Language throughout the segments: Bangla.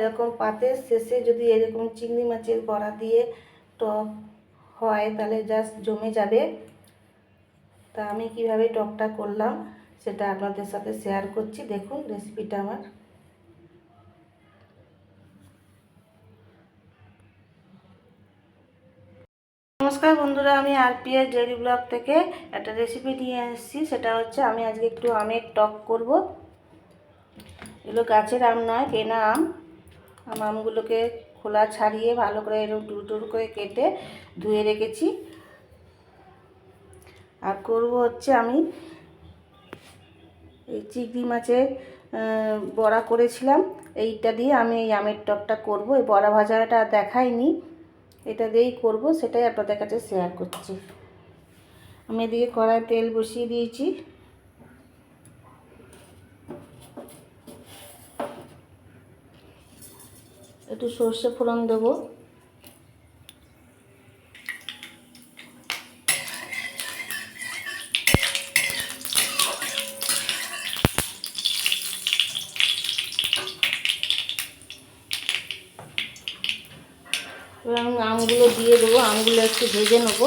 এরকম পাতের শেষে যদি এরকম চিংড়ি মাছের বড়া দিয়ে টক হয়, তাহলে জাস্ট জমে যাবে। তা আমি কীভাবে টকটা করলাম, সেটা আপনাদের সাথে শেয়ার করছি। দেখুন রেসিপিটা আমার। নমস্কার বন্ধুরা, আমি আরপিএস ডেইলি ব্লগ থেকে একটা রেসিপি নিয়ে এসেছি। সেটা হচ্ছে আমি আজকে একটু আমের টক করব। এগুলো গাছের আম নয়, কেনা আম। আমগুলোকে খোলা ছাড়িয়ে ভালো করে এরকম টুর টুর করে কেটে ধুয়ে রেখেছি। আর করব হচ্ছে আমি এই চিংড়ি মাছের বড়া করেছিলাম। এইটা দিয়ে আমি এই আমের টকটা করব। এই বড়া ভাজাটা দেখাইনি। এটা দিয়েই করব। সেটাই আপনাদের কাছে শেয়ার করছি। আমি এদিকে কড়াই তেল বসিয়ে দিয়েছি। একটু সর্ষে ফোড়ন দেবো। এবার আমি আমগুলো দিয়ে দেবো, আমগুলো একটু ভেজে নেব।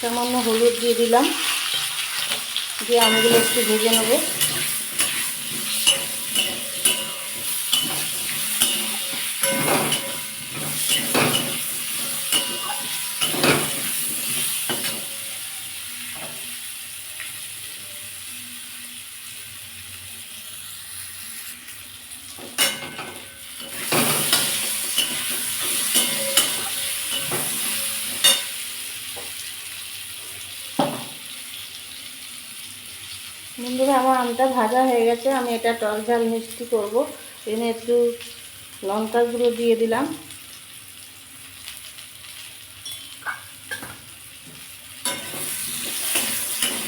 সামান্য হলুদ দিয়ে দিলাম। দিয়ে আমগুলো একটু ভেজে নেব। বন্ধুরা, আমার আমটা ভাজা হয়ে গেছে। আমি এটা টক ঝাল মিষ্টি করব। এখানে একটু লঙ্কা গুঁড়ো দিয়ে দিলাম।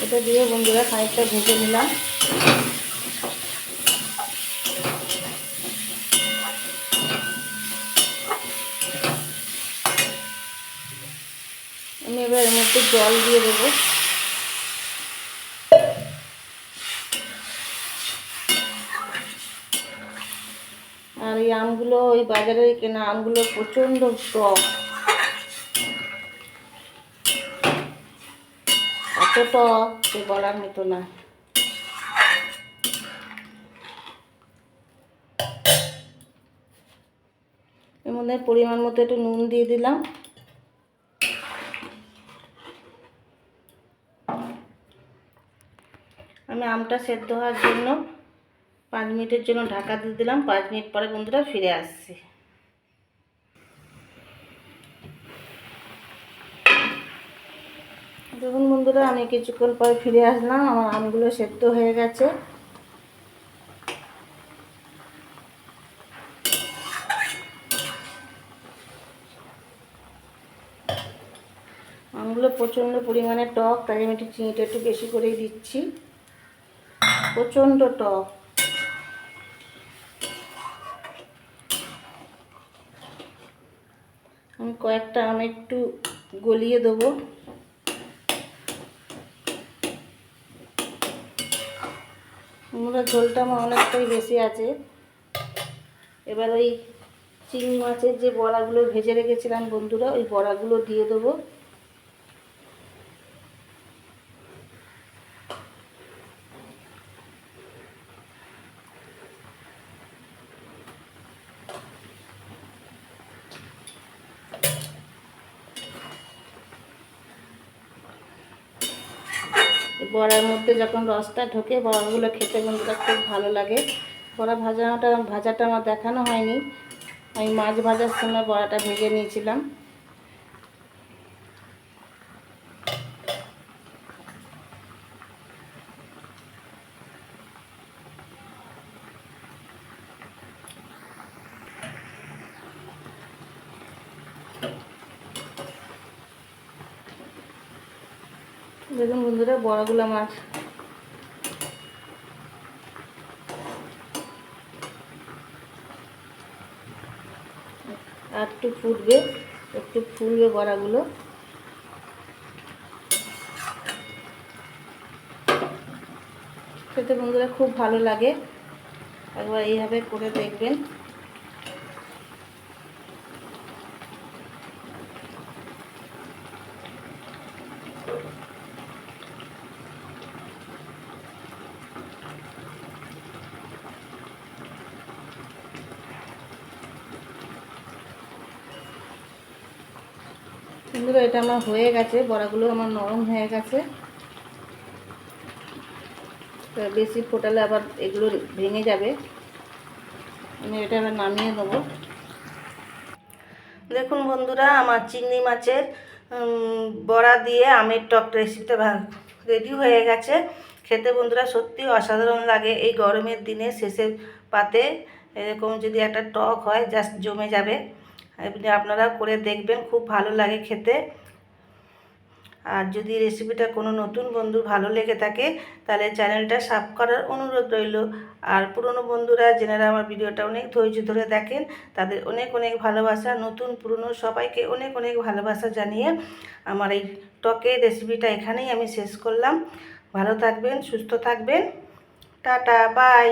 এটা দিয়ে বন্ধুরা খানিকটা ভেজে নিলাম। আমি এবার এর মধ্যে জল দিয়ে দেবো আর এই আমগুলো ওই বাজারে কেনা আমগুলো প্রচণ্ড টক এত টক বলার মতো না। এর মধ্যে পরিমাণ মতো একটু নুন দিয়ে দিলাম। আমি আমটা সেদ্ধ হওয়ার জন্য পাঁচ মিনিটের জন্য ঢাকা দিয়ে দিলাম। পাঁচ মিনিট পরে বন্ধুরা ফিরে আসছি। দেখুন বন্ধুরা, আমি কিছুক্ষণ পরে ফিরে আসলাম। আমার আমগুলো সেদ্ধ হয়ে গেছে। আমগুলো প্রচণ্ড পরিমাণে টক, তাই আমি একটু চিনিটা একটু বেশি করেই দিচ্ছি। প্রচণ্ড টক। আমি কয়েকটা আম একটু গলিয়ে দেবো। আমরা ঝোলটা আমার অনেকটাই বেশি আছে। এবার ওই চিংড়ি মাছের যে বড়াগুলো ভেজে রেখেছিলাম বন্ধুরা, ওই বড়াগুলো দিয়ে দেবো। বড়ার মধ্যে যখন রসটা ঢোকে, বড়াগুলো খেতে বন্ধুরা খুব ভালো লাগে। বড়া ভাজাটা ভাজাটা আমার দেখানো হয়নি। আমি মাছ ভাজার সময় বড়াটা ভেজে নিয়েছিলাম। দেখুন বন্ধুরা, বড়াগুলো আর একটু ফুটবে, একটু ফুলবে বড়াগুলো। খেতে বন্ধুরা খুব ভালো লাগে। একবার এইভাবে করে দেখবেন। বন্ধুরা এটা আমার হয়ে গেছে, বড়াগুলো আমার নরম হয়ে গেছে। বেশি ফোটালে আবার এগুলো ভেঙে যাবে। আমি এটা আবার নামিয়ে নেব। দেখুন বন্ধুরা, আমার চিংড়ি মাছের বড়া দিয়ে আমের টক রেসিপিটা রেডি হয়ে গেছে। খেতে বন্ধুরা সত্যি অসাধারণ লাগে এই গরমের দিনে শেষের পাতে। এরকম যদি একটা টক হয়, জাস্ট জমে যাবে। এমনি আপনারা করে দেখবেন, খুব ভালো লাগে খেতে। আর যদি রেসিপিটা কোনো নতুন বন্ধু ভালো লেগে থাকে, তাহলে চ্যানেলটা সাব করার অনুরোধ রইল। আর পুরনো বন্ধুরা, যেনারা আমার ভিডিওটা অনেক ধৈর্য ধরে দেখেন, তাদের অনেক অনেক ভালোবাসা। নতুন, পুরনো, সবাইকে অনেক অনেক ভালোবাসা জানিয়ে আমার এই টকের রেসিপিটা এখানেই আমি শেষ করলাম। ভালো থাকবেন, সুস্থ থাকবেন। Tata bye